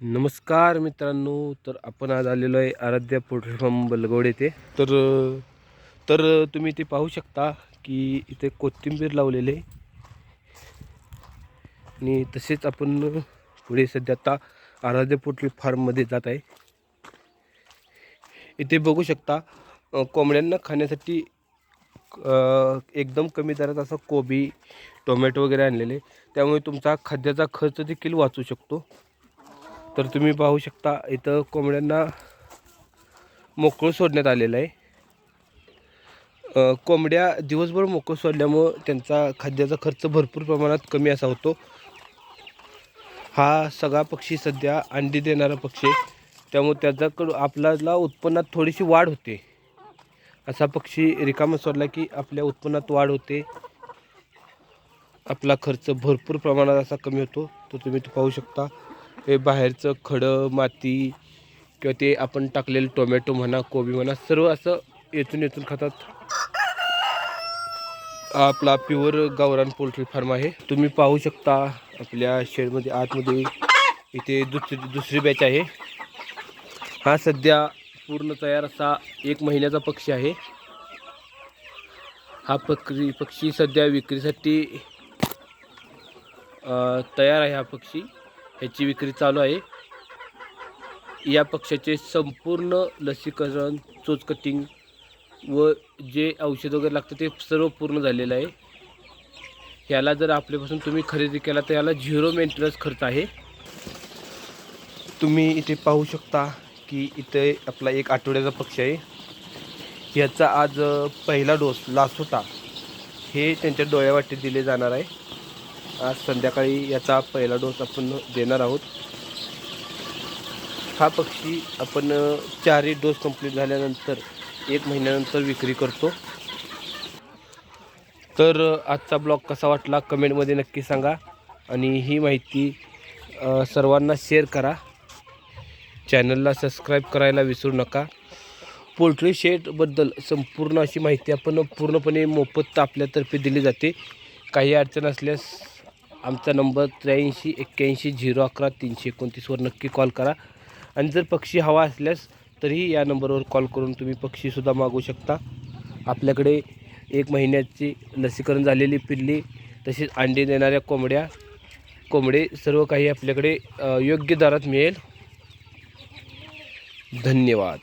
नमस्कार मित्रांनो तर आपण आज आलेलो आहे आराध्या पोल्ट्री फार्म बलगवड येथे. तर तर तुम्ही इथे पाहू शकता की इथे कोथिंबीर लावलेले आहे. आणि तसेच आपण पुढे सध्या आता आराध्य पोल्ट्री फार्ममध्ये जात आहे. इथे बघू शकता कोंबड्यांना खाण्यासाठी एकदम कमी दरात असं कोबी टोमॅटो वगैरे आणलेले त्यामुळे तुमचा खाद्याचा खर्च देखील वाचू शकतो. तर तुम्ही पाहू शकता इथं कोंबड्यांना मोकळं सोडण्यात आलेलं आहे. कोंबड्या दिवसभर मोकळं सोडल्यामुळं त्यांचा खाद्याचा खर्च भरपूर प्रमाणात कमी असा होतो. हा सगळा पक्षी सध्या अंडी देणारा पक्षी आहे. त्यामुळे त्याच्याकडून आपल्याला उत्पन्नात थोडीशी वाढ होते. असा पक्षी रिकामा सोडला की आपल्या उत्पन्नात वाढ होते. आपला खर्च भरपूर प्रमाणात असा कमी होतो. तर तुम्ही पाहू शकता. हे बाहेरचं खडं माती किंवा ते आपण टाकलेलं टोमॅटो म्हणा कोबी म्हणा सर्व असं येचून येचून खातात. आपला प्युअर गावरान पोल्ट्री फार्म आहे. तुम्ही पाहू शकता आपल्या शेडमध्ये आतमध्ये इथे दुसरी दुसरी बॅच आहे. हा सध्या पूर्ण तयार असा एक महिन्याचा पक्षी आहे. हा पक्षी पक्षी सध्या विक्रीसाठी तयार आहे हा पक्षी. ह्याची विक्री चालू आहे. या पक्षाचे संपूर्ण लसीकरण चोच कटिंग व जे औषध वगैरे लागतं ते सर्व पूर्ण झालेलं आहे. ह्याला जर आपल्यापासून तुम्ही खरेदी केला तर याला झिरो मेंटेनन्स खर्च आहे. तुम्ही इथे पाहू शकता की इथे आपला एक आठवड्याचा पक्षी आहे. ह्याचा आज पहिला डोस लासोटा हे त्यांच्या डोळ्यावाटे दिले जाणार आहे. आज संध्याकाळी याचा पहिला डोस आपण देणार आहोत. हा पक्षी आपण चारही डोस कंप्लीट झाल्यानंतर एक महिन्यानंतर विक्री करतो. तर आजचा ब्लॉग कसा वाटला कमेंटमध्ये नक्की सांगा आणि ही माहिती सर्वांना शेअर करा. चॅनलला सबस्क्राईब करायला विसरू नका. पोल्ट्री शेडबद्दल संपूर्ण अशी माहिती आपण पूर्णपणे मोफत आपल्यातर्फे दिली जाते. काही अडचण असल्यास आमचा नंबर त्र्याऐंशी एक्क्याऐंशी झिरो अकरा तीनशे एकोणतीसवर नक्की कॉल करा. आणि जर पक्षी हवा असल्यास तरीही या नंबरवर कॉल करून तुम्ही पक्षीसुद्धा मागवू शकता. आपल्याकडे एक महिन्याची लसीकरण झालेली पिल्ली तसेच अंडी देणाऱ्या कोंबड्या कोंबडे सर्व काही आपल्याकडे योग्य दरात मिळेल. धन्यवाद.